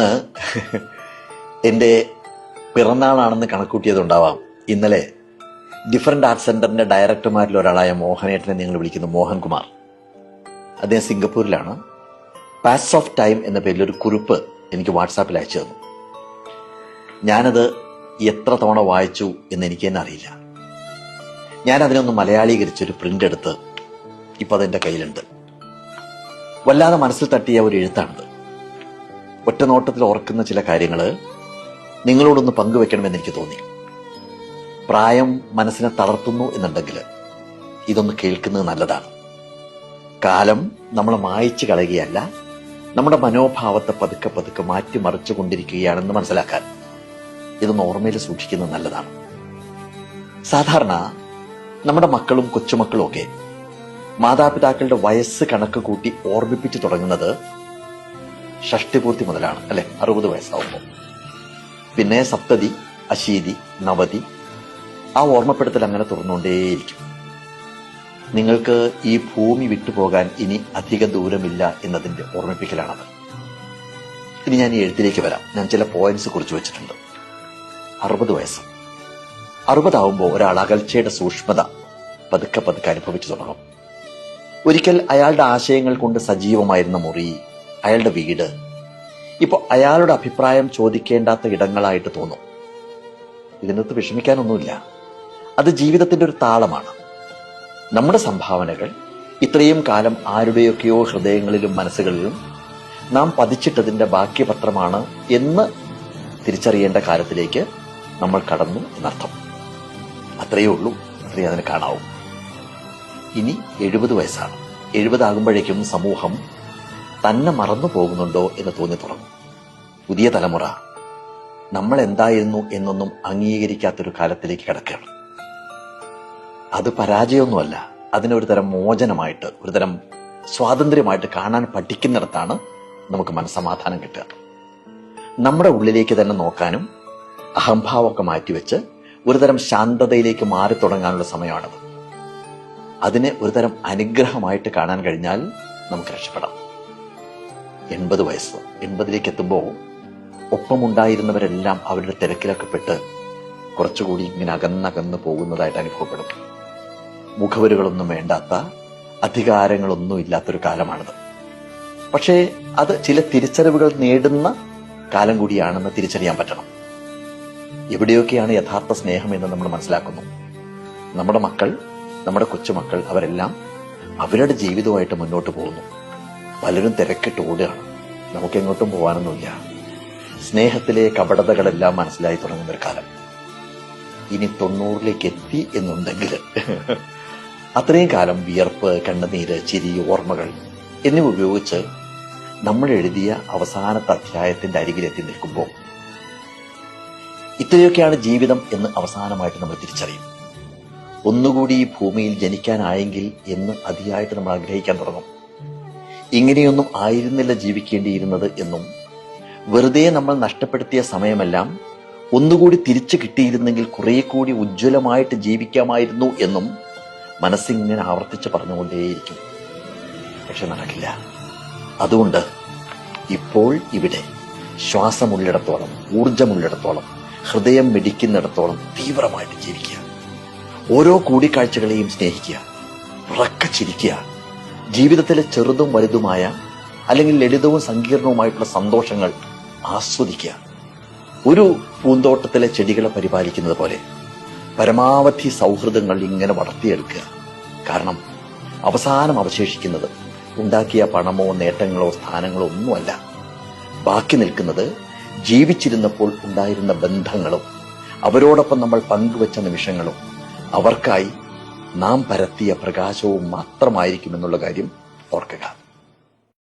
ഇന്ന് എന്റെ പിറന്നാളാണെന്ന് കണക്കൂട്ടിയതുണ്ടാവാം. ഇന്നലെ ഡിഫറെന്റ് ആർട്സ് സെന്ററിന്റെ ഡയറക്ടർമാരിൽ ഒരാളായ മോഹനേട്ടനെ നിങ്ങൾ വിളിക്കുന്നു മോഹൻകുമാർ. അദ്ദേഹം സിംഗപ്പൂരിലാണ്. പാസ് ഓഫ് ടൈം എന്ന പേരിൽ ഒരു കുറിപ്പ് എനിക്ക് വാട്സാപ്പിൽ അയച്ചു തന്നു. ഞാനത് എത്ര തവണ വായിച്ചു എന്ന് എനിക്ക് തന്നെ അറിയില്ല. ഞാൻ അതിനൊന്ന് മലയാളീകരിച്ചൊരു പ്രിന്റ് എടുത്ത് ഇപ്പോൾ അതെന്റെ കയ്യിലുണ്ട്. വല്ലാതെ മനസ്സിൽ തട്ടിയ ഒരു എഴുത്താണിത് ഒറ്റ നോട്ടത്തിൽ ഓർക്കുന്ന ചില കാര്യങ്ങൾ നിങ്ങളോടൊന്ന് പങ്കുവെക്കണമെന്ന് എനിക്ക് തോന്നി. പ്രായം മനസ്സിനെ തളർത്തുന്നു എന്നുണ്ടെങ്കിൽ ഇതൊന്ന് കേൾക്കുന്നത് നല്ലതാണ്. കാലം നമ്മളെ മായച്ചു കളയുകയല്ല നമ്മുടെ മനോഭാവത്തെ പതുക്കെ പതുക്കെ മാറ്റിമറിച്ചു കൊണ്ടിരിക്കുകയാണെന്ന് മനസ്സിലാക്കാൻ ഇതൊന്ന് ഓർമ്മയിൽ സൂക്ഷിക്കുന്നത് നല്ലതാണ്. സാധാരണ നമ്മുടെ മക്കളും കൊച്ചുമക്കളും ഒക്കെ മാതാപിതാക്കളുടെ വയസ്സ് കണക്ക് കൂട്ടി ഓർമ്മിപ്പിച്ചു തുടങ്ങുന്നത് ഷഷ്ടിപൂർത്തി മുതലാണ് അല്ലെ? അറുപത് വയസ്സാവുമ്പോൾ പിന്നെ സപ്തതി അശീതി നവതി ആ ഓർമ്മപ്പെടുത്തൽ അങ്ങനെ തുറന്നുകൊണ്ടേയിരിക്കും. നിങ്ങൾക്ക് ഈ ഭൂമി വിട്ടുപോകാൻ ഇനി അധിക ദൂരമില്ല എന്നതിന്റെ ഓർമ്മിപ്പിക്കലാണത്. ഇനി ഞാൻ ഈ എഴുത്തിലേക്ക് വരാം. ഞാൻ ചില പോയിന്റ്സ് കുറിച്ച് വെച്ചിട്ടുണ്ട്. അറുപത് വയസ്സ്. അറുപതാവുമ്പോൾ ഒരാൾ അകൽച്ചയുടെ സൂക്ഷ്മത പതുക്കെ പതുക്കെ അനുഭവിച്ചു തുടങ്ങും. ഒരിക്കൽ അയാളുടെ ആശയങ്ങൾ കൊണ്ട് സജീവമായിരുന്ന മുറി അയാളുടെ വീട്. ഇപ്പൊ അയാളുടെ അഭിപ്രായം ചോദിക്കേണ്ടാത്ത ഇടങ്ങളായിട്ട് തോന്നും. ഇതിനകത്ത് വിഷമിക്കാനൊന്നുമില്ല. അത് ജീവിതത്തിന്റെ ഒരു താളമാണ്. നമ്മുടെ സംഭാവനകൾ ഇത്രയും കാലം ആരുടെയൊക്കെയോ ഹൃദയങ്ങളിലും മനസ്സുകളിലും നാം പതിച്ചിട്ടതിന്റെ ബാക്കിപത്രമാണ് എന്ന് തിരിച്ചറിയേണ്ട കാലത്തിലേക്ക് നമ്മൾ കടന്നു എന്നർത്ഥം. അത്രയേ ഉള്ളൂ. അത്രയേ അതിന് കാണാവൂ. ഇനി എഴുപത് വയസ്സാണ്. എഴുപതാകുമ്പോഴേക്കും സമൂഹം തന്നെ മറന്നു പോകുന്നുണ്ടോ എന്ന് തോന്നി തുടങ്ങും പുതിയ തലമുറ നമ്മൾ എന്തായിരുന്നു എന്നൊന്നും അംഗീകരിക്കാത്തൊരു കാലത്തിലേക്ക് കിടക്കുകയാണ്. അത് പരാജയമൊന്നുമല്ല അതിനൊരു തരം മോചനമായിട്ട് ഒരു തരം സ്വാതന്ത്ര്യമായിട്ട് കാണാൻ പഠിക്കുന്നിടത്താണ് നമുക്ക് മനസ്സമാധാനം കിട്ടുക. നമ്മുടെ ഉള്ളിലേക്ക് തന്നെ നോക്കാനും അഹംഭാവമൊക്കെ മാറ്റിവെച്ച് ഒരുതരം ശാന്തതയിലേക്ക് മാറി തുടങ്ങാനുള്ള സമയമാണത്. അതിനെ ഒരുതരം അനുഗ്രഹമായിട്ട് കാണാൻ കഴിഞ്ഞാൽ നമുക്ക് രക്ഷപ്പെടാം. എൺപത് വയസ്സ്. എൺപതിലേക്ക് എത്തുമ്പോൾ ഒപ്പമുണ്ടായിരുന്നവരെല്ലാം അവരുടെ തിരക്കിലൊക്കെ പെട്ട് കുറച്ചുകൂടി ഇങ്ങനെ അകന്നകന്ന് പോകുന്നതായിട്ട് അനുഭവപ്പെടും. മുഖവരുകളൊന്നും വേണ്ടാത്ത അധികാരങ്ങളൊന്നും ഇല്ലാത്തൊരു കാലമാണിത്. പക്ഷേ അത് ചില തിരിച്ചറിവുകൾ നേടുന്ന കാലം കൂടിയാണെന്ന് തിരിച്ചറിയാൻ പറ്റണം. എവിടെയൊക്കെയാണ് യഥാർത്ഥ സ്നേഹം എന്ന് നമ്മൾ മനസ്സിലാക്കുന്നു. നമ്മുടെ മക്കൾ നമ്മുടെ കൊച്ചുമക്കൾ അവരെല്ലാം അവരുടെ ജീവിതവുമായിട്ട് മുന്നോട്ട് പോകുന്നു. പലരും തിരക്കിട്ട് ഓടുകയാണ്. നമുക്കെങ്ങോട്ടും പോകാനൊന്നുമില്ല സ്നേഹത്തിലെ കപടതകളെല്ലാം മനസ്സിലായി തുടങ്ങുന്ന ഒരു കാലം. ഇനി തൊണ്ണൂറിലേക്ക് എത്തി എന്നുണ്ടെങ്കിൽ അത്രയും കാലം വിയർപ്പ് കണ്ണുനീര് ചിരി ഓർമ്മകൾ എന്നിവ ഉപയോഗിച്ച് നമ്മൾ എഴുതിയ അവസാനത്തെ അധ്യായത്തിന്റെ അരികിലെത്തി നിൽക്കുമ്പോൾ ഇത്രയൊക്കെയാണ് ജീവിതം എന്ന് അവസാനമായിട്ട് നമ്മൾ തിരിച്ചറിയും. ഒന്നുകൂടി ഈ ഭൂമിയിൽ ജനിക്കാനായെങ്കിൽ എന്ന് അതിയായിട്ട് നമ്മൾ ആഗ്രഹിക്കാൻ തുടങ്ങും. ഇങ്ങനെയൊന്നും ആയിരുന്നില്ല ജീവിക്കേണ്ടിയിരുന്നത് എന്നും വെറുതെ നമ്മൾ നഷ്ടപ്പെടുത്തിയ സമയമെല്ലാം ഒന്നുകൂടി തിരിച്ചു കിട്ടിയിരുന്നെങ്കിൽ കുറെ കൂടി ഉജ്ജ്വലമായിട്ട് ജീവിക്കാമായിരുന്നു എന്നും മനസ്സിങ്ങനെ ആവർത്തിച്ച് പറഞ്ഞുകൊണ്ടേയിരിക്കും. പക്ഷെ നടക്കില്ല. അതുകൊണ്ട് ഇപ്പോൾ ഇവിടെ ശ്വാസമുള്ളിടത്തോളം ഊർജമുള്ളിടത്തോളം ഹൃദയം മിടിക്കുന്നിടത്തോളം തീവ്രമായിട്ട് ജീവിക്കുക. ഓരോ കൂടിക്കാഴ്ചകളെയും സ്നേഹിക്കുക. ഉറക്ക ചിരിക്കുക. ജീവിതത്തിലെ ചെറുതും വലുതുമായ അല്ലെങ്കിൽ ലളിതവും സങ്കീർണവുമായിട്ടുള്ള സന്തോഷങ്ങൾ ആസ്വദിക്കുക. ഒരു പൂന്തോട്ടത്തിലെ ചെടികളെ പരിപാലിക്കുന്നത് പോലെ പരമാവധി സൗഹൃദങ്ങൾ ഇങ്ങനെ വളർത്തിയെടുക്കുക. കാരണം അവസാനം അവശേഷിക്കുന്നത് ഉണ്ടാക്കിയ പണമോ നേട്ടങ്ങളോ സ്ഥാനങ്ങളോ ഒന്നുമല്ല. ബാക്കി നിൽക്കുന്നത് ജീവിച്ചിരുന്നപ്പോൾ ഉണ്ടായിരുന്ന ബന്ധങ്ങളും അവരോടൊപ്പം നമ്മൾ പങ്കുവച്ച നിമിഷങ്ങളും അവർക്കായി നാം പരത്തിയ പ്രകാശവും മാത്രമായിരിക്കുമെന്നുള്ള കാര്യം ഓർക്കുക.